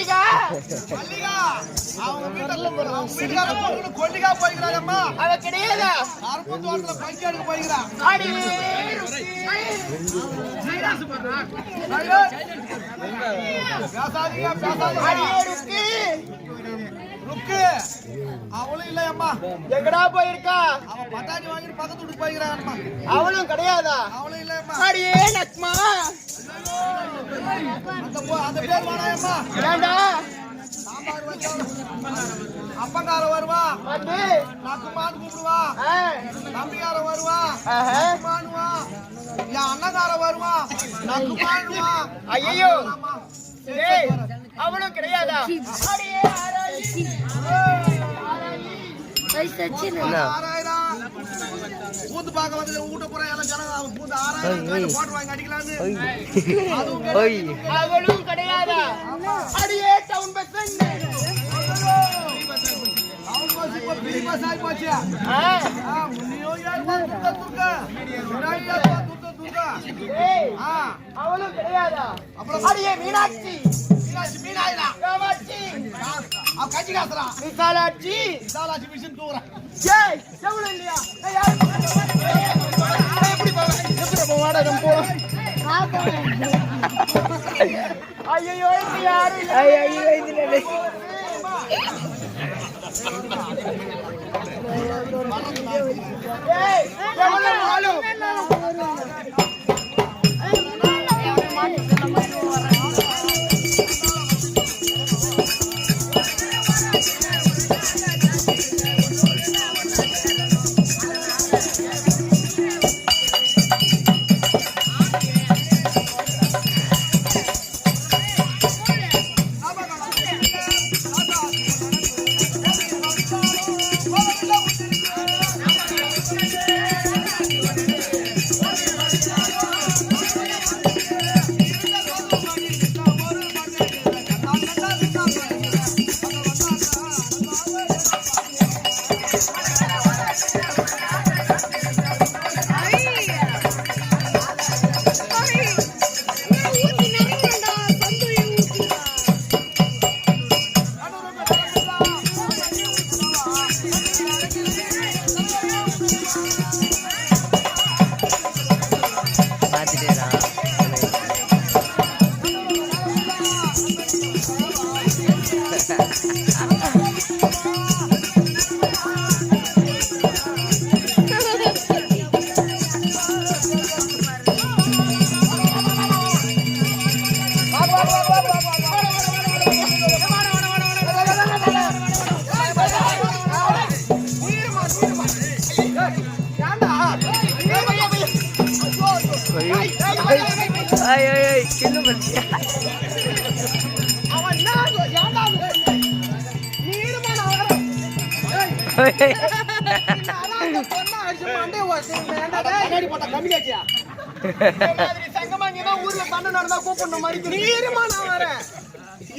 மல்லிகா மல்லிகா அவங்க வீட்டுல அவங்க வீட்டுக்காரங்க பொண்ணு கொல்லிக்கா போய்க்கிறாங்கம்மா. அவ கிடையாதா? கருப்பு தோட்டத்துல பஞ்சு எடுக்க போய்க்கிறான். அடி. பேசாதீங்க பேசாதீங்க. ருக்கு அவளும் இல்லையம்மா எங்கடா போயிருக்கா? அவன் பட்டாணி வாங்கிட்டு பக்கத்து வீட்டுக்கு போய்க்கிறாங்கம்மா அவளும் கிடையாதா? அவளும் இல்லையம்மா அடியே நக்மா அந்த பேர் வேணாயம்மா ஏண்டா? சாம்பார் வச்சா அப்பங்கார வருவா. வந்து. நக்குமான்னு கூப்பிடுவா. ஆ, தம்பிக்கார வருவா. நக்குமானுவா என் அண்ணகார வருவா. நக்குமானுவா ஐயையோ. அவளும் கிடையாதா? ஊத்து பார்க்க வந்து வீட்டு பூரா எல்லாம் ஜனங்க. அவங்க பூந்து ஆறாயிரம் போட்டு வாங்கி அடிக்கலான்னு. அதுவும் கிடையாது. அவளும் கிடையாதா? அடியே டவுன் பஸ் அவங்க பஸ் இப்ப பிரி பஸ் ஆகி போச்சு. அவளும் கிடையாதா அடியே மீனாட்சி மீனாட்சி மீனாயிரா. காமாட்சி அவ கட்சி காசுறா விசாலாட்சி விசாலாட்சி மிஷின் தூரம் ஏய் எவ்வளவு இல்லையா ஏய், யாரு எப்படி போவேன் எப்படி போவாடா நம்ம போறோம் ஐயோ யாரும் இல்ல ஐயோ இதுல ஏய் எவ்வளவு ஆளும் அவன்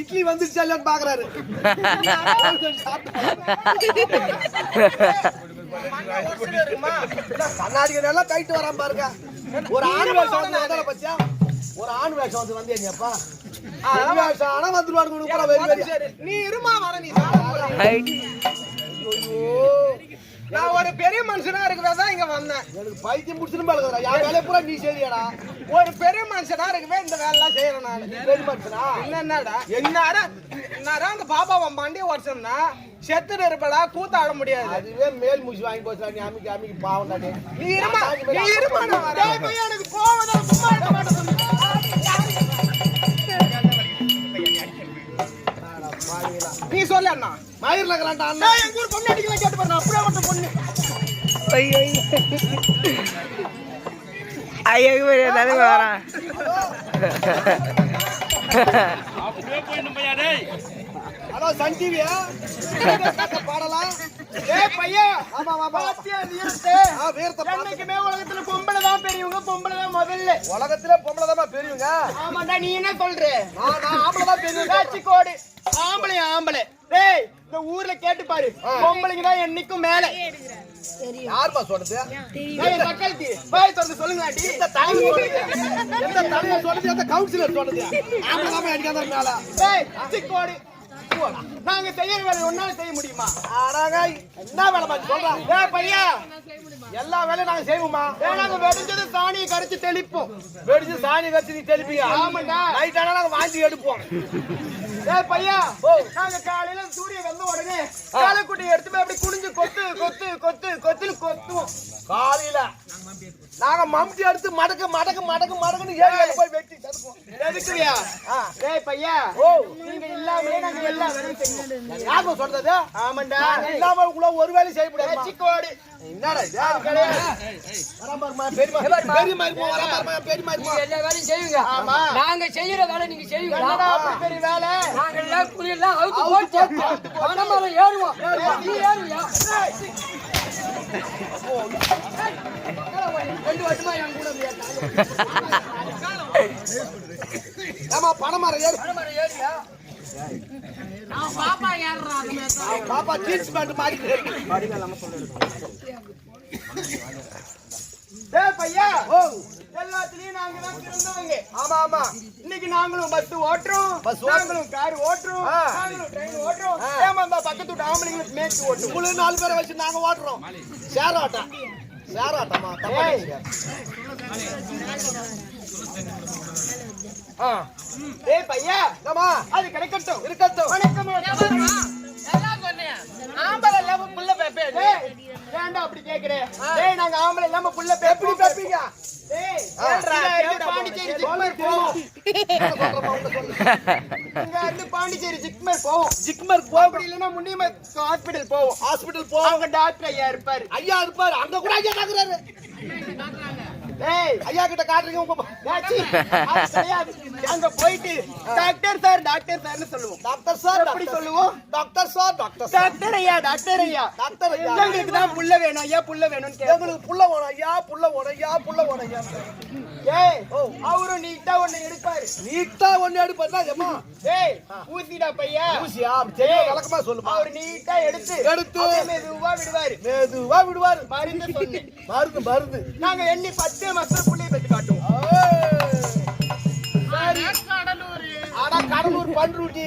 இட்லி வந்துருச்சா பாக்குறாரு. கண்ணாடிக்கு நல்லா கைட்டு வராம பாருங்க. ஒரு வந்து வந்தால பச்சா ஒரு ஆண் வேஷம் வந்து வந்தேங்கப்பா ஆண் வேஷம் ஆனா வெறி. நீ இருமா வர நீ நான் ஒரு பெரிய மனுஷனா இருக்கவே தான் இங்க வந்தேன். எனக்கு பைத்தியம் முடிச்சுன்னு பாருங்கடா என் வேலையை பூரா நீ சரியாடா ஒரு பெரிய மனுஷனா இருக்கவே இந்த வேலை எல்லாம் செய்யறேன் நான். பெரிய மனுஷனா? என்னடா? என்னடா என்னடா அந்த பாப்பாவை மண்டி உடச்சோம்னா செத்துட்டு இருப்படா கூத்தாட முடியாது. அதுவே மேல் மூச்சு வாங்கி போச்சுடா நீ அமிக்கி அமிக்கி பாவம் நீ இருமா நீ இருமா நான் எனக்கு தான் சும்மா இருக்க மாட்டேங்குது. நீ சொல்லு அண்ணா. மயிரில் இருக்கிறான்டா அண்ணா. எங்க ஊர் பொண்ணு அடிக்கலாம் கேட்டு பாருங்க அப்படியே மட்டும் பொண்ணு. ஐயோ தலைவர் வரான் ஹலோ சன் டிவியா பாடலாம் ஏய் பையன்! ஆமா ஆமா பாத்தியா வீரத்தை ஆ வீரத்தை என்னைக்குமே உலகத்துல பொம்பளை தான் பெரியவங்க பொம்பளை தான் முதல்ல. உலகத்திலே பொம்பளை தான் பெரியவங்க? ஆமாண்டா நீ என்ன சொல்ற? நான் நான் ஆம்பளை தான் பெரியவங்க. காட்சி கோடு. ஆமா ஆம்பளை ஆம்பளை. டேய் இந்த ஊர்ல கேட்டு பாரு. பொம்பளைங்க தான் என்னைக்கும் மேல. யாருப்பா சொல்றது? மக்களுக்கு போய் தொடர்ந்து சொல்லுங்க ஆண்டி எந்த தலைவர் சொல்றது? எந்த தலைவர் சொல்றது? எந்த கவுன்சிலர் சொல்றது? ஆம்பளை தான் அடிக்காத மேல ஏய் நாங்க செய்யற வேலை ஒன்னால செய்ய முடியுமா? ஆனாங்க என்ன வேலை மாதிரி சொல்றான் ஏய் பையா எல்லா வேலையும் நாங்க செய்வோமா நாங்க வெடிஞ்சது சாணியை கரைச்சு தெளிப்போம். வெடிச்சு சாணி வச்சு நீ தெளிப்பீங்க ஆமாண்டா. நைட் ஆனா நாங்க வாங்கி எடுப்போம். ஏய் பையா நாங்க காலையில சூரியன் வந்த உடனே காலைக்குட்டி எடுத்து போய் அப்படி குனிஞ்சு கொத்து கொத்து கொத்து கொத்துன்னு கொத்துவோம். காலையில நாங்க மம்டி எடுத்து மடக்கு மடக்கு மடக்கு மடக்குன்னு ஏறி ஏறி போய் வெட்டி தடுப்போம் எதுக்குறியா ஏய் பையா ஓ. நீங்க இல்லாமலே நாங்க எல்லா வேலையும் செய்வோம் யாருப்பா சொல்றது? ஆமாண்டா. நாங்க இல்லாம உள்ள ஒரு வேலையும் செய்ய முடியாது சிக்கோடு. என்னடா இது. எல்லா வேலையும் செய்வீங்க. ஆமா. நாங்க செய்யற வேலை நீங்க செய்வீங்களா பெரிய வேலை. நாங்க எல்லாம் குளியெல்லாம் அவுத்து போட்டு பணமரம் ஏறுவோம். நீ ஏறுவியா? ரெண்டு வருஷமா என் கூட ஏம்மா, பனைமரம் ஏறு. பணமரம் ஏறியா அவன் பாப்பா ஜீன்ஸ் பேண்ட் மாட்டிட்டு இருக்கு. ஏய் பையா? ஓ, எல்லாத்துலயும் நாங்க தான் சிறந்தவங்க ஆமா ஆமா. இன்னைக்கு நாங்களும் பஸ் ஓட்டுறோம். பஸ் ஓட்டுறோம். நாங்களும் கார் ஓட்டுறோம். நாங்களும் ட்ரெயின் ஓட்டுறோம். ஏமா இந்த பக்கத்து வீட்டு ஆம்பளைங்களுக்கு மேய்ச்சி உங்களுக்கு நாலு பேரை வச்சு நாங்க ஓட்டுறோம். ஷேர் ஆட்டம் ஷேர் ஆட்டமா தப்பா ஏய் பையா? ஏம்மா, அது கிடைக்கட்டும். இருக்கட்டும். வணக்கம். ஆம்பளை இல்லாம புள்ள பேப்பே. ஏன்டா அப்படி கேக்குறே? டேய் நாங்க ஆம்பளை இல்லாம புள்ள எப்படி பேப்பீங்க டேய் பாண்டிச்சேரி ஜிக்மர் போவோம். இங்க இருந்து பாண்டிச்சேரி ஜிக்மர் போவோம். ஜிக்மர் அப்படி இல்லைன்னா முன்னியம ஹாஸ்பிடல் போவோம். ஹாஸ்பிடல் போ அவங்க டாக்டர் ஐயா இருப்பாரு. ஐயா இருப்பாரு அங்க கூட ஐயா காக்குறாரு டேய் ஐயா கிட்ட காட்டுறீங்க உங்க. அங்க போயிட்டு டாக்டர் சார் டாக்டர் சார்னு சொல்லுவோம். டாக்டர் சார் எப்படி சொல்லுவோம்? Doctor sir doctor sir doctor ஐயா டாக்டர் ஐயா. டாக்டர் ஐயா. எங்களுக்கு தான் புள்ள வேணும் ஐயா புள்ள வேணும்னு கேட்போம். எங்களுக்கு புள்ள ஓணும் ஐயா புள்ள ஓணும் ஐயா புள்ள ஓணும் ஐயா. ஏய் அவரும் நீட்டா ஒண்ணு எடுப்பாரு. நீட்டா ஒண்ணு எடுப்பா ஏமா ஏய் ஊசிடா பையா. ஊசியா? அப்படி விளக்கமா சொல்லுமா? அவர் நீட்டா எடுத்து எடுத்து. மெதுவா விடுவாரு. மெதுவா விடுவாரு. மருந்து சொன்னேன் மருந்து மருந்து. நாங்க எண்ணி பத்து மாசம் காட்டுவோம் ஆனா கடலூர் பண்ருட்டி.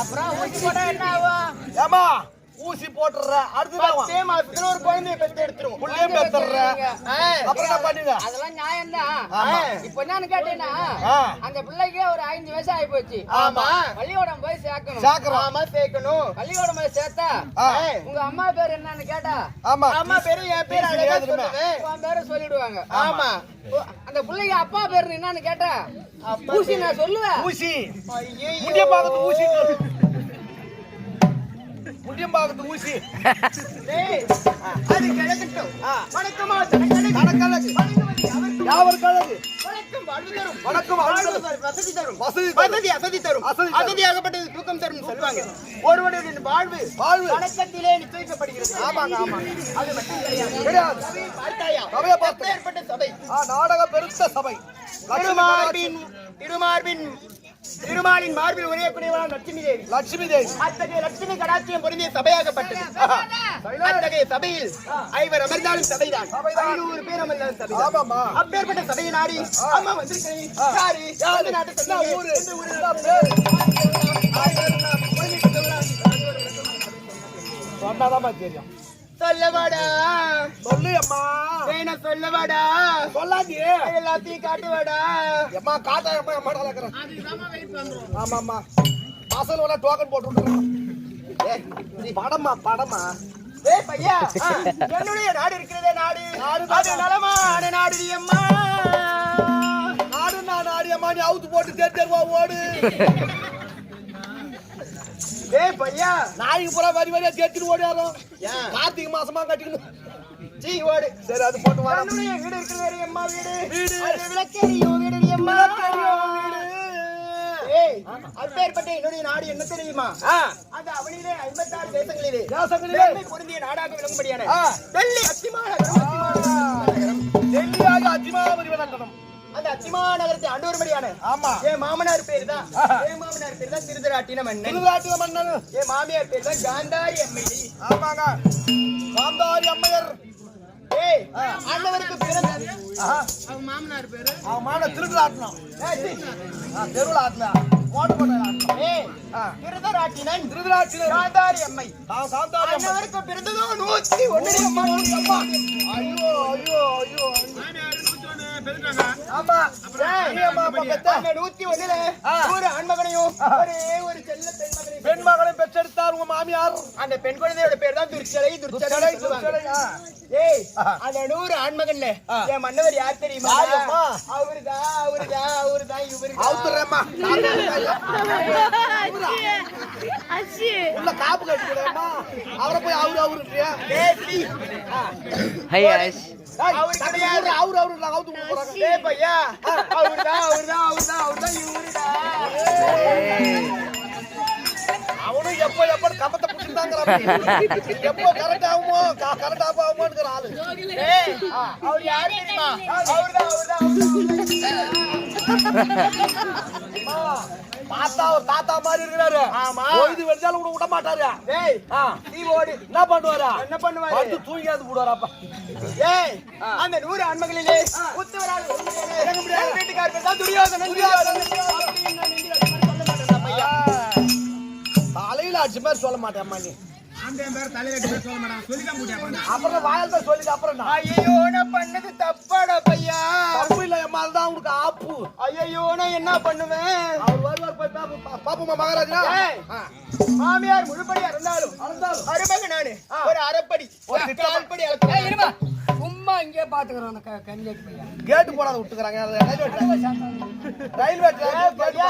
அப்புறம் என்ன ஆகும் ஏமா ஊசி போட்டுற அடுத்துதான் பத்தே மாசத்துல ஒரு குழந்தைய பெத்துற. அப்புறம் என்ன பண்ணுங்க? அதெல்லாம் நியாயம்தான். ஆமா. இப்ப என்னன்னு கேட்டீங்கன்னா. அந்த பிள்ளைக்கு ஒரு ஐந்து வயசு ஆகி போச்சு ஆமா. பள்ளிக்கூடம் போய் சேர்க்கணும். சாக்குறோம் ஆமா சேர்க்கணும். பள்ளிக்கூடம் போய் சேர்த்தா உங்க அம்மா பேர் என்னன்னு கேட்டா ஆமா. அம்மா பேரு என் பேரு அழகா? சொல்லுவேன் உன் பேரை சொல்லிடுவாங்க. ஆமா. அந்த பிள்ளைக்கு அப்பா பேர் என்னன்னு கேட்டா ஊசி நான் சொல்லுவேன். ஊசி. முண்டியம்பாக்கத்து ஊசி முண்டியம்பாக்கத்து ஊசி. அது கிடக்கட்டும். வணக்கமா யாவர் கழகு வணக்கம் வசதி தரும். வசதி அசதி தரும். அசதி தரும். அசதியாகப்பட்டது தூக்கம் தரும் சொல்லுவாங்க. ஒருவனுடைய வாழ்வு வாழ்வு. வணக்கத்திலே நிச்சயிக்கப்படுகிறது. ஆமாங்க ஆமாங்க. அது மட்டும் கிடையாது. சபையை. ஏற்பட்ட சபை? ஆ, நாடக பெருத்த சபை. திருமார்பின் திருமார்பின் திருமாலின் மார்பில் உரையக்கூடியவளான லட்சுமி தேவி. லட்சுமி தேவி. அத்தகைய லட்சுமி கடாட்சியம் பொருந்திய சபையாகப்பட்டது. அத்தகைய சபையில் ஐவர் அமர்ந்தாலும் சபைதான். ஐநூறு பேர் அமர்ந்தாலும் சபைதான். ஆமாமா அப்பேற்பட்ட சபையை நாடி அம்மா வந்திருக்கிறேன். யாரு? யாரு? நாட்டு? ஊரு? சொன்னாதாம்மா தெரியும் சொல்லவாடா சொல்லு அம்மா வேணா சொல்லவாடா. சொல்லாதி எல்லாத்தையும் காட்டுவாடா. அம்மா காட்டா அம்மா அம்மா நடக்கிறேன். ஆமா ஆமா வாசல் வேணா டோக்கன் போட்டு விட்டுறேன். ஏய், படமா படமா? ஏய் பையா என்னுடைய நாடு இருக்கிறதே நாடு. நாடு அது நலமான நாடு அம்மா. நாடு நான் நாடி அம்மா நீ அவுத்து போட்டு தேர் தேர்வா ஓடு. ஏய் பையா. நாய்க்கு பூரா வரி வரியா தேர்த்திட்டு ஓடியாரும் ஏன்? கார்த்திகை மாசமா கட்டிக்கணும். சரி அது போட்டு வீடு இருக்கிறது அம்மா வீடு. வீடு. அது விளக்கெரியும் வீடு அம்மா? ஏய் அப்பேற்பட்ட என்னுடைய நாடு என்ன தெரியுமா? அந்த அவனிலே ஐம்பத்தாறு தேசங்களிலே தேசங்களிலே. பொருந்திய நாடாக விளங்கும்படியான. டெல்லி அத்திமாநகரம் டெல்லியாக அஜிமாபதி வணங்கணும் அந்த அத்திமா நகரத்தை ஆண்டு வரும்படியான ஆமா. என் மாமனார் பேரு தான் என் மாமனார் பேரு தான் திருதராட்டின மன்னன். மன்னன். என் மாமியார் பேரு தான் காந்தாரி அம்மை ஆமாங்க. காந்தாரி அம்மையர். பிறந்தது ஆஹா. அவங்க மாமனார் பேரு. அவன் மான திருவிழாட்டணும் ஏய், சீ. தெருவில் ஆட்டினா ஆட்டணும். திருதராட்டினன். அம்மை. தான் காந்தாரி அம்மை. பிறந்ததும் நூத்தி ஒன்னு அம்மா. அம்மா ஐயோ ஐயோ. ஐயோ ஆமா. ஏய், நீ அம்மா அப்பா பெத்த அந்த நூத்தி ஒண்ணுல ஆ. ஒரு ஆண்மகனையும் ஒரே ஒரு செல்ல பெண்மகனையும் பெண் மகளை பெற்றெடுத்தார் உங்க மாமியார். அந்த பெண் குழந்தையோட பேர் தான். ஏய். அந்த நூறு ஆண்மகன்ல. என் மன்னவர் யார் தெரியுமா? அவருதான் அவருதான் அவருதான் இவருதான் அவுத்துறேம்மா. உள்ள காப்பு அவரை போய் அவரு. ஹையாஷ் அவரு கிடையாது. அவரு அவரு நான் அவுத்து கொடுக்க போறாங்க. ஏய் பையா. அவருதான் அவருதான் அவருதான் அவருதான் இவருதான் அவனும் எப்போ எப்போ கம்பத்தை பிடிச்சிருந்தாங்கிறான் எப்போ கரெக்ட் ஆகுமோ கரெக்ட் ஆகும் ஆகுமோங்கிற ஆளு. அவர் யாரு தெரியுமா? அவருதான் அவருதான் அவருதான் அம்மா, பார்த்தா ஒரு தாத்தா மாதிரி இருக்கிறாரு. ஆமா. பொழுது வெடிச்சாலும் கூட விட மாட்டாரு ஏய் நீ ஓடு. என்ன பண்ணுவாரா? என்ன பண்ணுவாரு? போடுவாராப்பா ஏய் அந்த நூறு ஆண்மகளிலே உத்தவரால் எங்க வீட்டுக்காரர் தான் துரியோதனன். தலையில அடிச்ச மாதிரி சொல்ல மாட்டேன் நீ. அப்புறம் வாயால் தான் சொல்லிட்டு அப்புறம்? ஐயோ நான் பண்ணது தப்பாடா பையா. தப்பு இல்லை தான் உனக்கு ஆப்பு. ஐயோ நான் என்ன பண்ணுவேன்? அவர் வருவார் போய் பாப்பு பாப்புமா மகாராஜா ஏய், மாமியார் முழுப்படி அறந்தாலும். அறுபக நானு. ஒரு அரைப்படி ஒரு கால்படி இருமா. சும்மா இங்கே பாத்துக்கிறோம் அந்த க- கன்னியாக்கு பையன். கேட்டு போடாத விட்டுக்கிறாங்க. ரயில்வே விட்டுக்கிறாங்க.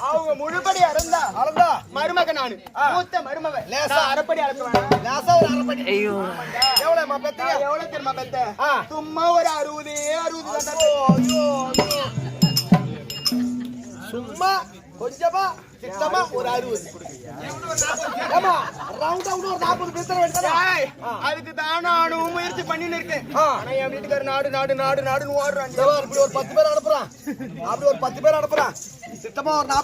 அவங்க முழுப்படி அறந்தா? அளந்தா மருமக நானு. மூத்த மருமக லேசா. அரைப்படி அளக்குவேன் லேசா ஒரு அரைப்படி. ஐயோ. எவ்வளவுமா பெத்தீங்க நான் எவ்வளவு தெரியுமா பெத்த. சும்மா ஒரு அறுபது அறுபது. சும்மா கொஞ்சமா. சித்தமா ஒரு அறுபது. ஏமா ரவுண்டா ஒரு நாற்பது பேசுற வேண்டாம் அதுக்கு தான் நானும் முயற்சி பண்ணின்னு இருக்கேன். ஆனா என் வீட்டுக்காரர் நாடு நாடு நாடு நாடுன்னு ஓடுறான். இப்படி ஒரு பத்து பேர் அனுப்புறான். அப்படி ஒரு பத்து பேர் அனுப்புறான். சித்தமா ஒரு